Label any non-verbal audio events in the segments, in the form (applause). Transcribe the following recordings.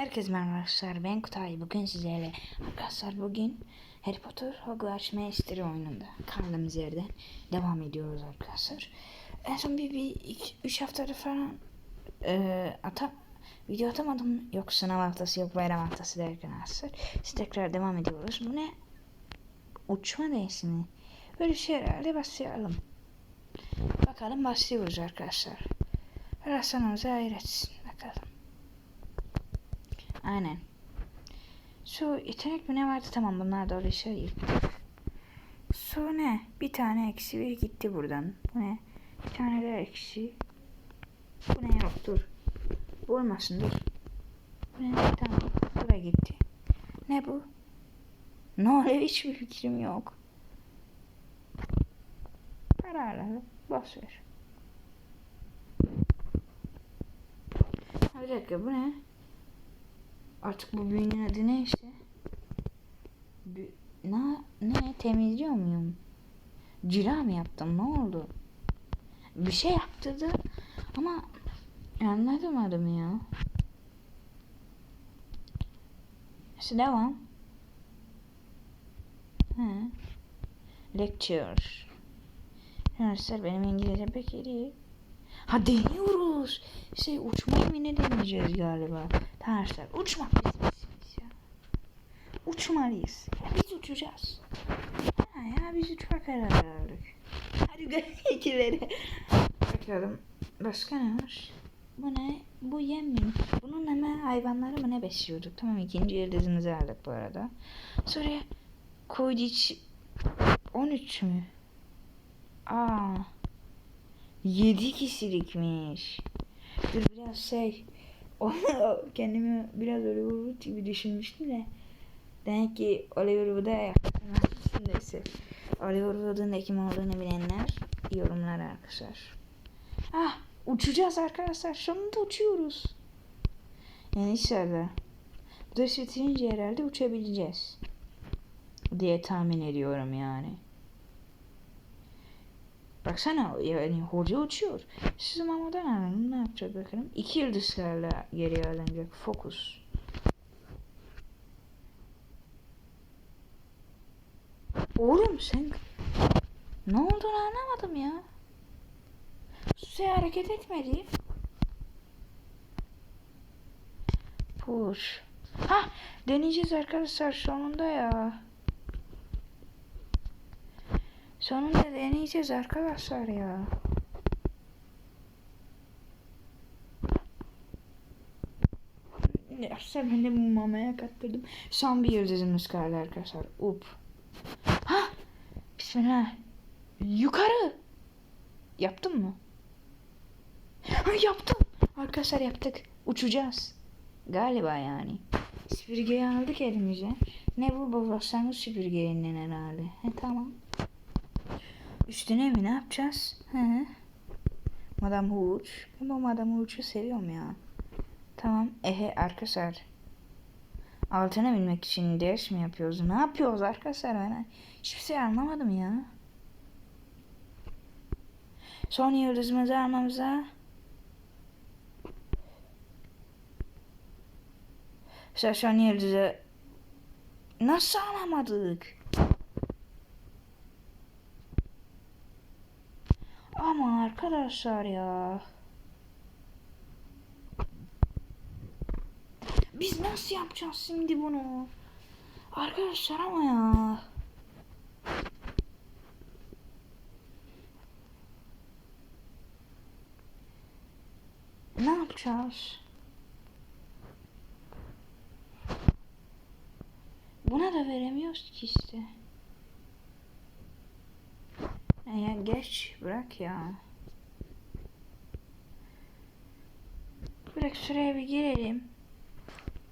Herkese merhaba arkadaşlar ben Kutay bugün sizlerle arkadaşlar bugün Harry Potter Hogwarts Mystery oyununda kaldığımız yerden devam ediyoruz arkadaşlar. En son bir, bir üç haftadır falan e, ata, video atamadım yok sınav haftası yok bayram haftası derken arkadaşlar biz tekrar devam ediyoruz. Bu ne? Uçma dersi mi? Böyle şey herhalde başlayalım. Bakalım başlıyoruz arkadaşlar. Allah sanımıza hayır etsin bakalım. Aynen. Şu yetenek mi ne vardı tamam bunlar da öyle şey. Su ne? Bir tane eksi bir gitti buradan. Bu ne? Bir tane de eksi. Bu ne yok dur. Bu dur. Bu ne? Tamam. Bu da gitti. Ne bu? Ne oluyor (laughs) hiçbir fikrim yok. Kararlı. Boş ver. Bir dakika bu ne? Artık bu büyünün adı ne işte? Bü ne, ne temizliyor muyum? Cila mı yaptım? Ne oldu? Bir şey yaptırdı ama anlatamadım ya. İşte devam. He. Lecture. Arkadaşlar benim İngilizce pek iyi. Ha deniyoruz. Şey uçmayı mı ne deneyeceğiz galiba. Arkadaşlar uçmak işimiz ya. Uçmalıyız. Ya biz uçacağız. Ha ya biz uçmak kararı aldık. Hadi ikileri. Bakalım. Başka ne var? Bu ne? Bu yem mi? Bunun hemen hayvanları mı ne besliyorduk? Tamam ikinci yıldızımızı aldık bu arada. Sonra Quidditch 13 mü? Aa. 7 kişilikmiş. Dur biraz şey kendimi biraz Oliver Wood gibi düşünmüştüm de demek ki Oliver Wood'a yaklaşmışsın neyse. Oliver Wood'un da kim olduğunu bilenler yorumlar arkadaşlar. Ah uçacağız arkadaşlar. Sonunda uçuyoruz. Yani inşallah. Bu ders bitirince herhalde uçabileceğiz. Diye tahmin ediyorum yani. Baksana yani hoca uçuyor. Siz mamadan alalım ne yapacak bakalım. İki yıldızlarla geriye alınacak. Fokus. Oğlum sen ne olduğunu anlamadım ya. Suya hareket etmedi. Push. Ha deneyeceğiz arkadaşlar sonunda ya. Sonunda deneyeceğiz arkadaşlar ya. Neyse ben de mamaya kattırdım. Son bir yıldızımız kaldı arkadaşlar. Up. Ha! Bismillah. Yukarı. Yaptın mı? Ha, yaptım. Arkadaşlar yaptık. Uçacağız. Galiba yani. Süpürgeyi aldık elimize. Ne bu? Başlangıç süpürgeliğinden herhalde. He tamam. Üstüne mi ne yapacağız? He. Madame Hooch. Bu Madame Hooch'u seviyorum ya. Tamam. Ehe arkadaşlar. Altına binmek için ders mi yapıyoruz? Ne yapıyoruz arkadaşlar? Ben hiçbir şey anlamadım ya. Son yıldızımızı almamıza son yıldızı nasıl alamadık? Ama arkadaşlar ya. Biz nasıl yapacağız şimdi bunu? Arkadaşlar ama ya. Ne yapacağız? Buna da veremiyoruz ki işte. Ya geç bırak ya. Bırak şuraya bir girelim.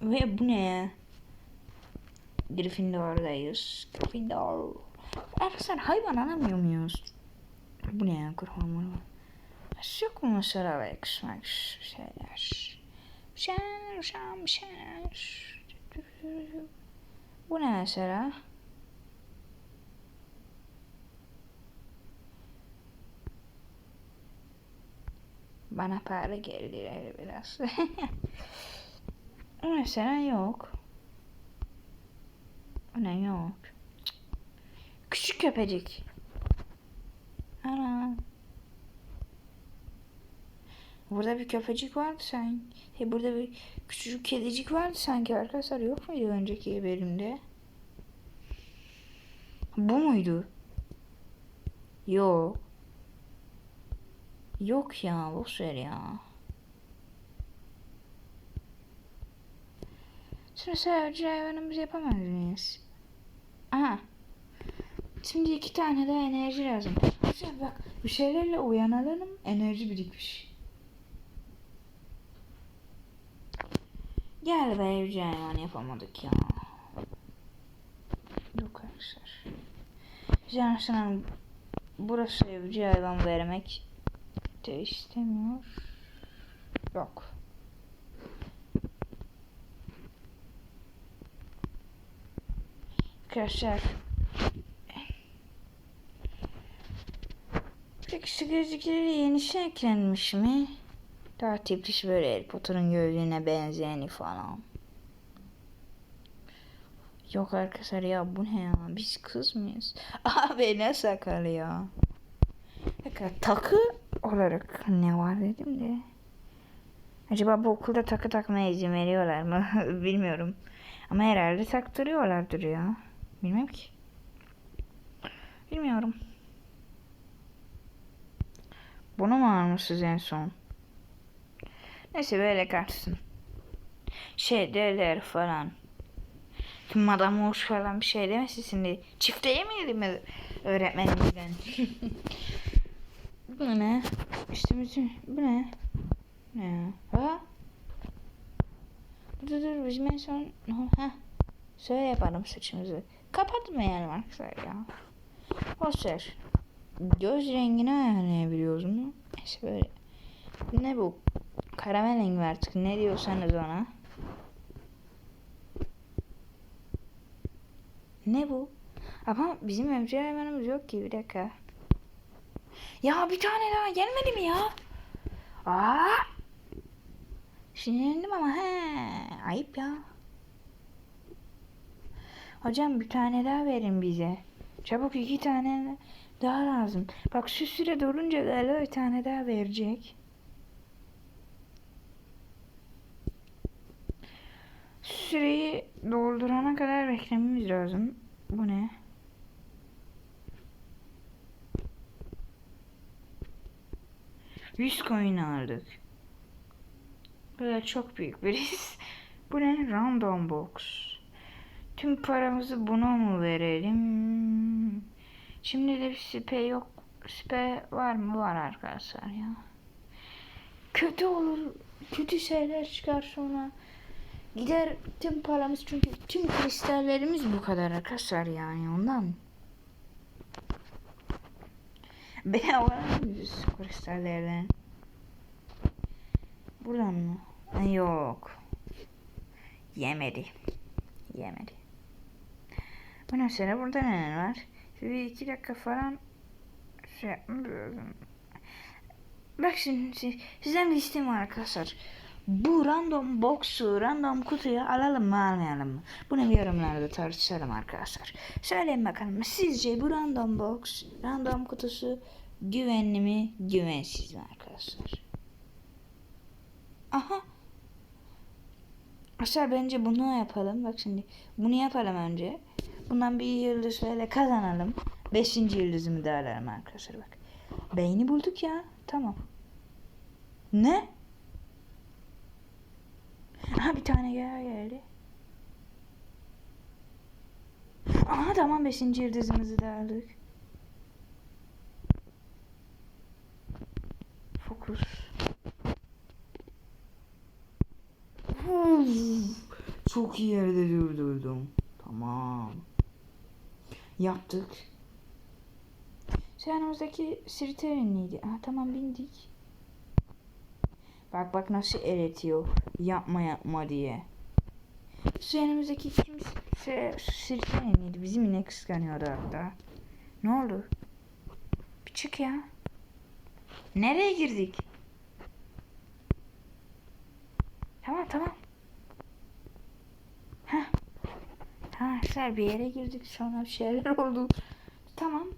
Ve bu ne ya? Gryffindor'dayız. Gryffindor. Arkadaşlar hayvan alamıyor muyuz? Bu ne ya kurban bunu? Yok mu mesela Rex Max şeyler? Şen, şen. Bu ne mesela? Bana para geldiler biraz. (laughs) Mesela yok. Ne yok. Küçük köpecik. Ana. Burada bir köpecik vardı sanki. Hey, burada bir küçücük kedicik vardı sanki arkadaşlar. Yok muydu önceki bölümde? Bu muydu? Yok. Yok ya boş ver ya. Şimdi sadece hayvanımızı yapamaz mıyız? Aha. Şimdi iki tane daha enerji lazım. Güzel bak bir şeylerle uyanalım enerji birikmiş. Gel be evcil hayvan yapamadık ya. Yok arkadaşlar. Hanım burası evcil hayvan vermek de istemiyor. Yok. Arkadaşlar. Peki şu gözlükleri yenisi eklenmiş mi? Daha tipmiş böyle Harry Potter'ın gözlüğüne benzeyeni falan. Yok arkadaşlar ya bu ne ya? Biz kız mıyız? (laughs) Abi ne sakal ya? Dakika, takı olarak ne var dedim de. Acaba bu okulda takı takmaya izin veriyorlar mı? (laughs) Bilmiyorum. Ama herhalde taktırıyorlardır ya. Bilmem ki. Bilmiyorum. Bunu mu almışsınız en son? Neyse böyle kalsın. Şey derler falan. Madam hoş falan bir şey demesin şimdi. Çifte yemeyelim mi öğretmenimizden? (laughs) bu ne? İşte bütün bu ne? Ne? Ha? Dur dur bizim en son ha şöyle yapalım saçımızı. Kapatmayalım arkadaşlar ya. Boş ver. Göz rengini ayarlayabiliyoruz mu? Neyse böyle. Ne bu? Karamel rengi artık. Ne diyorsanız ona. Ne bu? Ama bizim evcil hayvanımız yok ki. Bir dakika. Ya bir tane daha gelmedi mi ya? Aa! Sinirlendim ama he. Ayıp ya. Hocam bir tane daha verin bize. Çabuk iki tane daha lazım. Bak şu süre dolunca galiba bir tane daha verecek. Süreyi doldurana kadar beklememiz lazım. Bu ne? Yüz coin aldık. Böyle çok büyük bir risk. Bu ne? Random box. Tüm paramızı buna mı verelim? Şimdi de bir sipe yok. Sipe var mı? Var arkadaşlar ya. Kötü olur. Kötü şeyler çıkar sonra. Gider tüm paramız çünkü tüm kristallerimiz bu kadar arkadaşlar yani ondan. Bedava (laughs) yüz kristallerden. Buradan mı? Ha, Yok. Yemedi. Yemedi. Bu mesela burada neler var? Bir iki dakika falan şey yapmıyorum. Bak şimdi sizden bir isteğim var arkadaşlar. Bu random box'u, random kutuyu alalım mı almayalım mı? Bunu bir yorumlarda tartışalım arkadaşlar. Söyleyin bakalım sizce bu random box, random kutusu güvenli mi, güvensiz mi arkadaşlar? Aha. Arkadaşlar bence bunu yapalım. Bak şimdi bunu yapalım önce. Bundan bir yıldız şöyle kazanalım. Beşinci yıldızımı da alalım arkadaşlar bak. Beyni bulduk ya. Tamam. Ne? Aha bir tane daha geldi. Aha tamam beşinci yıldızımızı da aldık. Fokus. Çok iyi yerde durdurdum. Tamam. Yaptık. Şu yanımızdaki Sirterin'iydi. Aha tamam bindik. Bak bak nasıl eritiyor. Yapma yapma diye. Şu yanımızdaki kimse Sirterin'iydi. Bizim yine kıskanıyordu hatta. Ne oldu? Bir çık ya. Nereye girdik? Tamam tamam. Arkadaşlar bir yere girdik sonra bir şeyler (laughs) oldu. Tamam.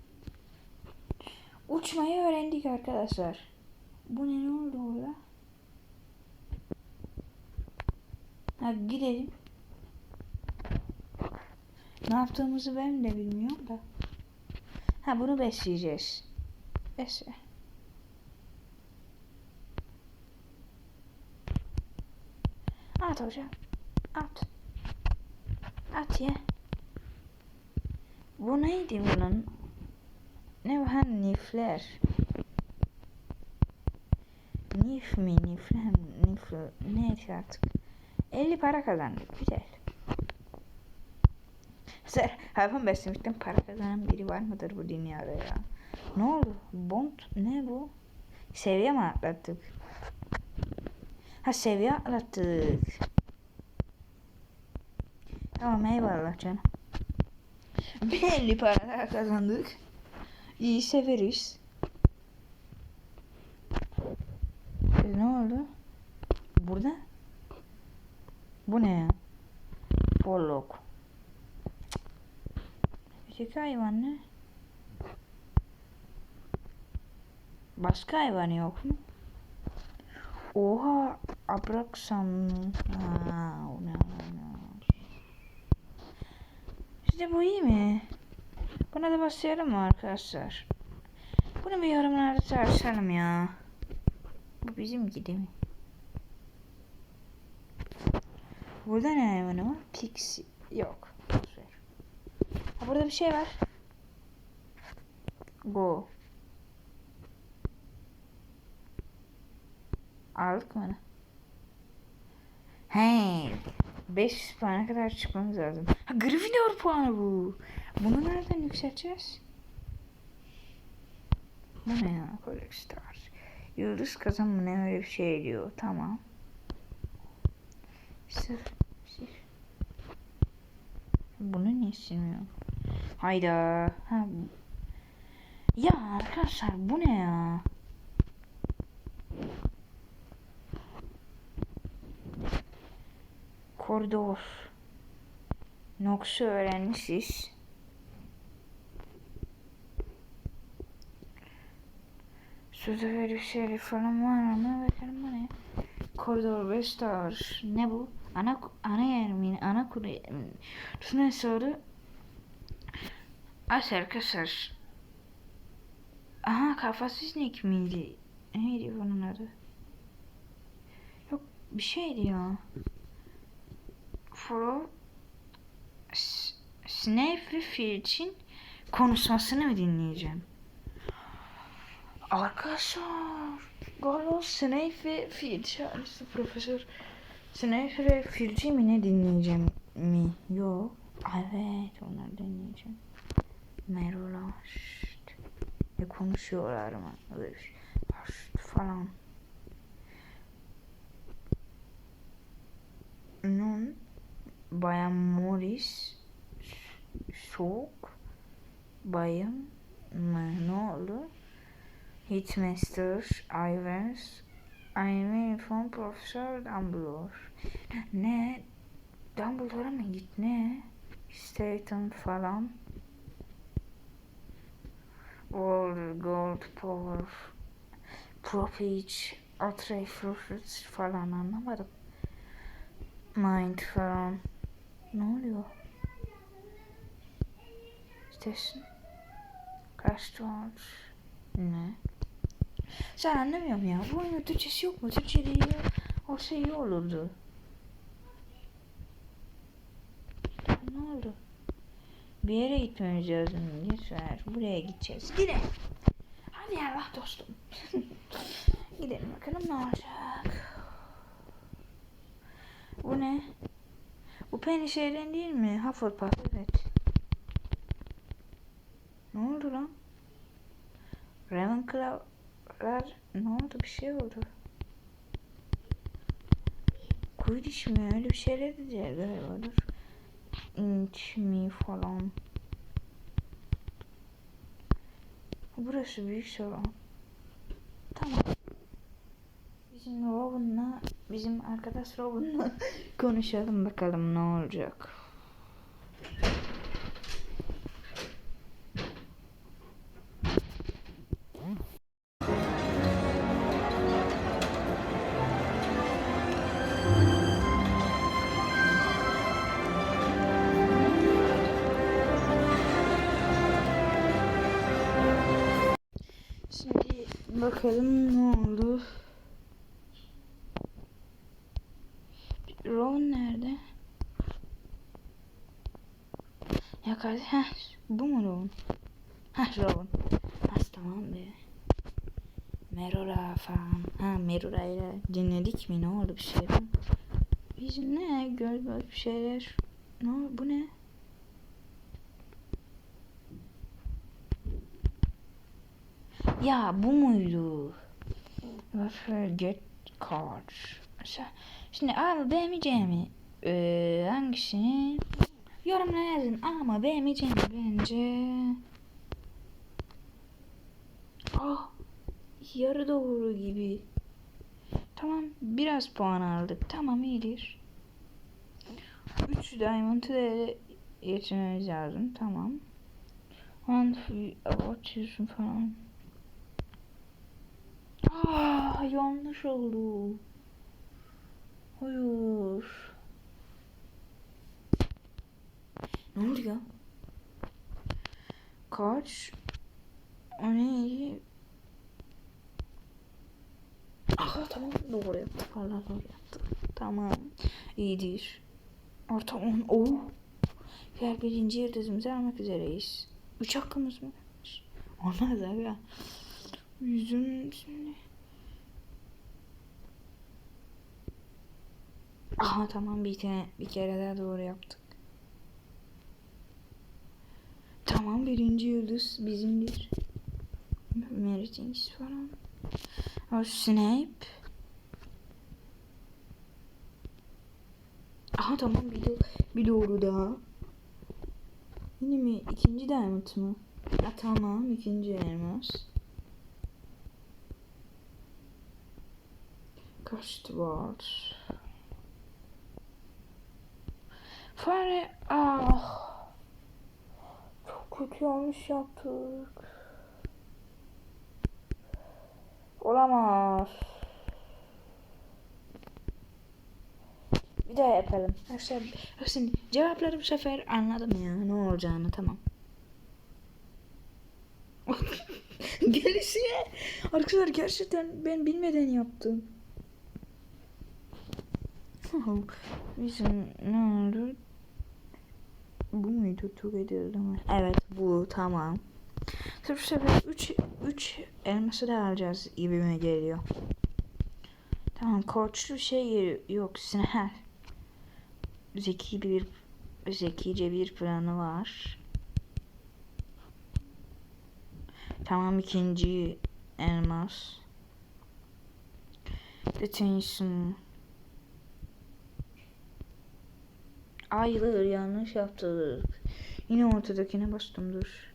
Uçmayı öğrendik arkadaşlar. Bu ne ne oldu orada? Ha gidelim. Ne yaptığımızı ben de bilmiyorum da. Ha bunu besleyeceğiz. Besle. At. At. At ye. Bu neydi bunun? Ne? Ha nifler. Nif mi? Nifler mi? Nifler. Neyse artık. 50 para kazandık. Güzel. Sen hayvan beslemekten para kazanan biri var mıdır bu dünyada ya? Ne oldu? Bond ne bu? Seviye mi atlattık? Ha seviye atlattık. Tamam eyvallah canım. Belli paralar kazandık. İyi severiz. E, ne oldu? Burada? Bu ne ya? Pollok. Öteki hayvan ne? Başka hayvan yok mu? Oha Abraxan. Ha, o ne. İşte bu iyi mi? Buna da basıyorum mu arkadaşlar? Bunu bir yorumlarda tartışalım ya. Bu bizim gibi mi? Burada ne hayvanı var? Pixie. Yok. Ha, burada bir şey var. Go. Aldık mı onu? He. 5 puana kadar çıkmamız lazım. Ha Gryffindor puanı bu. Bunu nereden yükselteceğiz? Bu ne ya? Collect Stars. Yıldız kazan mı ne öyle bir şey diyor. Tamam. Sır. Sır. Bunu niye silmiyorum? Hayda. Ha. Ya arkadaşlar bu ne ya? Koridor. Nox'u öğrenmişiz. Böyle bir şey falan var ama bakalım ne? Koridor 5 Tower. Ne bu? Ana ana yer mi? Ana kule. Şuna soru. As arkadaşlar. Aha kafasız Nick miydi? Neydi bunun adı? Yok bir şeydi ya. Fro S- Snape ve Filch'in konuşmasını mı dinleyeceğim? Arkadaşlar galiba Snape ve Filch yani Profesör Snape ve Filch'i mi ne dinleyeceğim mi? Yok. Evet onları dinleyeceğim. Şşt. Ne konuşuyorlar mı? Falan. Nun Bayan Morris Soğuk Bayan mı? Ne oldu? Hitmaster Ivers Ivy from Professor Dumbledore Ne? Dumbledore'a mı git ne? Staten falan World Gold Power Ultra Fruits falan anlamadım Mind falan Ne oluyor? Station Castles Ne? Sen anlamıyorum ya. Bu oyunun Türkçesi yok mu? Türkçe değil. Olsa iyi olurdu. Ne oldu? Bir yere gitmemiz lazım. Lütfen. Buraya gideceğiz. Gidelim. Hadi Allah dostum. (laughs) Gidelim bakalım ne olacak. Bu ne? Bu Penny şeyden değil mi? Hufflepuff evet. Ne oldu lan? Ravenclaw'lar ne oldu? Bir şey oldu. Quidditch mi? Öyle bir şeyler dediler galiba. Dur. Inch mi falan. Burası büyük salon. Şimdi Robin'la bizim arkadaş Robin'la (laughs) konuşalım bakalım ne olacak. Şimdi bakalım ne oldu. Ron nerede? Ya kardeş, heh, bu mu Ron? Heh, Ron. Az tamam be. Merora falan. Ha Merora ile dinledik mi? Ne oldu bir şey? Biz ne? Galiba bir şeyler. Ne oldu? Bu ne? Ya bu muydu? Get cards. Mesela- Şimdi al beğenmeyeceğimi ee, hangisini yorumlara yazın. Ama beğenmeyeceğimi bence? Ah yarı doğru gibi. Tamam biraz puan aldık. Tamam iyidir. 3 diamond'ı da getirmemiz lazım. Tamam. One atıyorsun falan Ah yanlış oldu. Hayır. Ne oldu ya? Kaç? O neydi? Ah tamam doğru yaptık. Allah doğru yaptık. Tamam. İyidir. Artı 10. Oh. Diğer birinci yıldızımızı almak üzereyiz. Üç hakkımız mı? Olmaz abi. Yüzüm şimdi. Aha tamam bir tane bir kere daha doğru yaptık. Tamam birinci yıldız bizimdir. Meritings falan. O Snape. Aha tamam bir, de, bir doğru daha. Yine mi ikinci diamond mı? Ha, tamam ikinci elmas. Kaçtı var. Fare ah. Çok kötü yanlış yaptık. Olamaz. Bir daha yapalım. Arkadaşlar şimdi cevapları bu sefer anladım ya ne olacağını tamam. (laughs) Gelişine arkadaşlar gerçekten ben bilmeden yaptım. (laughs) Bizim ne oldu? Bu muydu? Together mı? Evet bu tamam. Bu sefer 3 3 elması da alacağız gibime geliyor. Tamam koçlu şey yok Siner. Zeki bir zekice bir planı var. Tamam ikinci elmas. Detention. Hayır yanlış yaptık. Yine ortadakine bastım dur.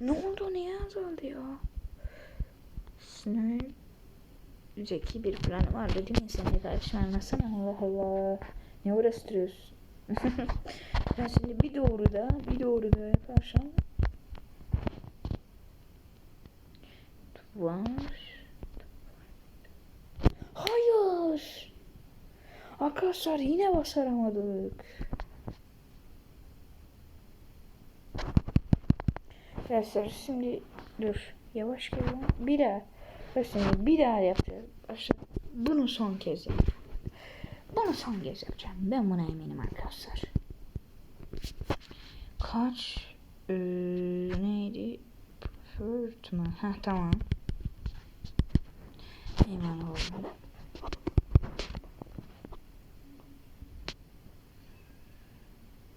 Ne oldu ne azaldı ya? Sınır zeki bir plan var dedim ya sen de karışmazsana Allah Allah. Ne uğraştırıyorsun? (laughs) ben şimdi bir doğru da bir doğru da yaparsam var. Hayır. Arkadaşlar yine başaramadık. Arkadaşlar şimdi dur. Yavaş gelin. Bir daha. Bak şimdi bir daha yapacağız. Arkadaşlar bunu son kez yapacağım. Bunu son kez yapacağım. Ben buna eminim arkadaşlar. Kaç ee, neydi? Fırt mı? Heh tamam. Hemen oldu.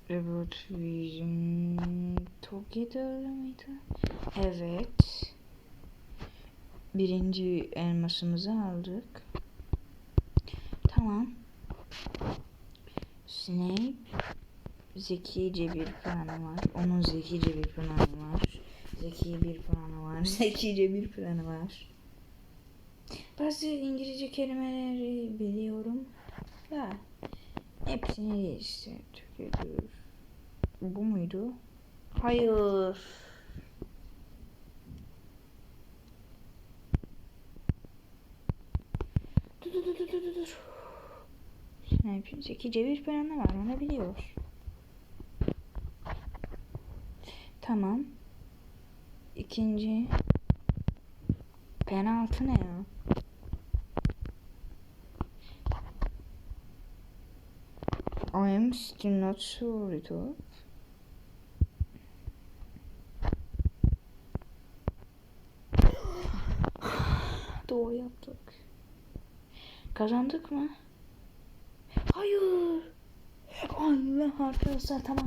About Vision Together mıydı? Evet. Birinci elmasımızı aldık. Tamam. Snape zekice bir planı var. Onun zekice bir planı var. Zeki bir planı var. (laughs) Zekice bir planı var. Bazı İngilizce kelimeleri biliyorum. Da hepsini işte tüketiyor. Bu muydu? Hayır. Dur dur dur dur dur zekice bir planı var onu biliyor. Tamam. ikinci penaltı ne ya? I am still not sure it was. Doğru yaptık. Kazandık mı? Hayır. Allah arkadaşlar tamam.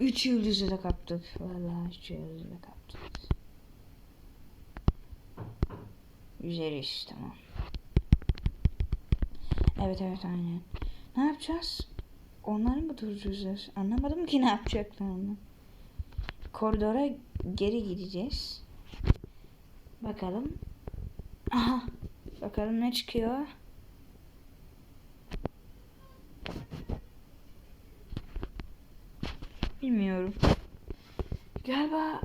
3 yıldızı da kaptık. Vallahi 3 yıldızı da kaptık. Güzel iş tamam. Evet evet aynen. Ne yapacağız? Onları mı durduracağız? Anlamadım ki ne yapacaklarını. Koridora geri gideceğiz. Bakalım. Aha. Bakalım ne çıkıyor. Bilmiyorum. Galiba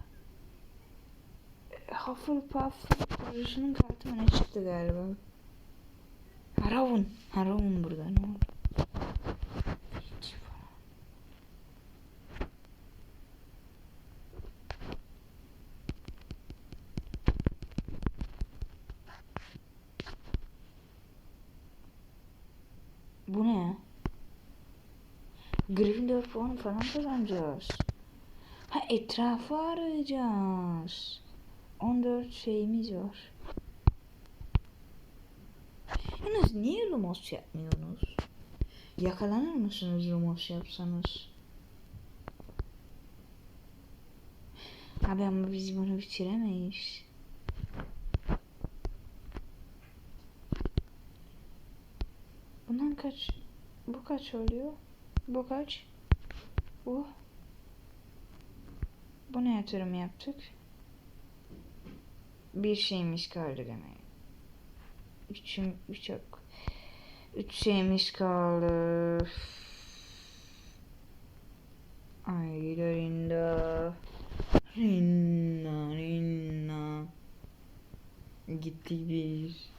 Hufflepuff kurucusunun kartı mı ne çıktı galiba. Haravun. Haravun burada ne oldu? Hiç falan. Bu ne ya? Gryffindor puanı falan kazanacağız. Ha etrafı arayacağız. 14 şeyimiz var. Yalnız niye Lumos yapmıyorsunuz? Yakalanır mısınız Lumos yapsanız? Abi ama biz bunu bitiremeyiz. Bundan kaç? Bu kaç oluyor? Bu kaç? Bu. Bu ne yatırım yaptık? Bir şeyimiz kaldı demek. Üçüm, üç yok. Üç şeyimiz kaldı. Ay Rinda. Rinna, Rinna. Gittik biz.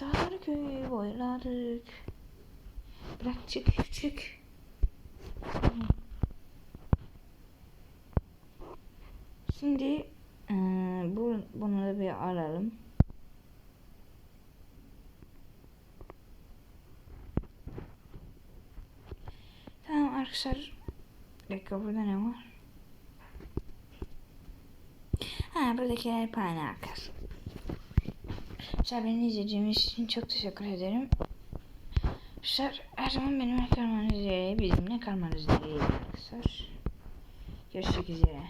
Dağları köyü boyladık. Bırak çık çık. Şimdi bu, bunu da bir alalım. Tamam arkadaşlar. Bir dakika burada ne var? Ha buradakiler pane akar. Arkadaşlar beni izlediğiniz için çok teşekkür ederim. Arkadaşlar her zaman benimle kalmanız dileğiyle bizimle kalmanız dileğiyle arkadaşlar. Görüşmek üzere.